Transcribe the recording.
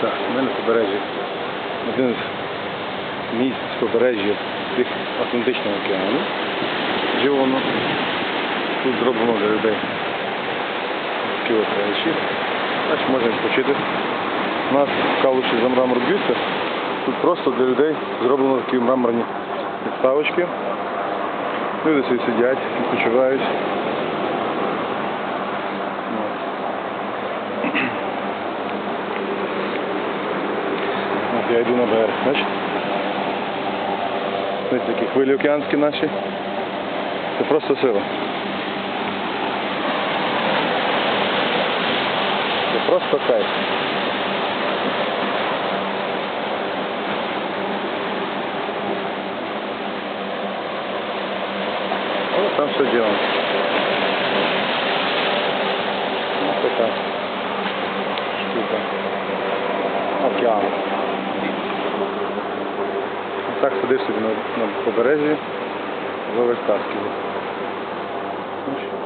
Так, ми на побережжі. Один з місць побережжя Тих- Атлантичного океану. Живоно. Тут зроблено для людей такі от речі. Значить, можна відпочити. У нас в Калуші за мрамор б'ються. Тут просто для людей зроблено такі мраморні підставочки. Люди сидять, відпочивають. От. От я йду на берег, бачите? Ось такі хвилі океанські наші. Це просто сила. Це просто кайф. Вот там все делаем. Вот такая штука. Океан. Так сидиш собі на, на побережжі, ловиш Бачиш?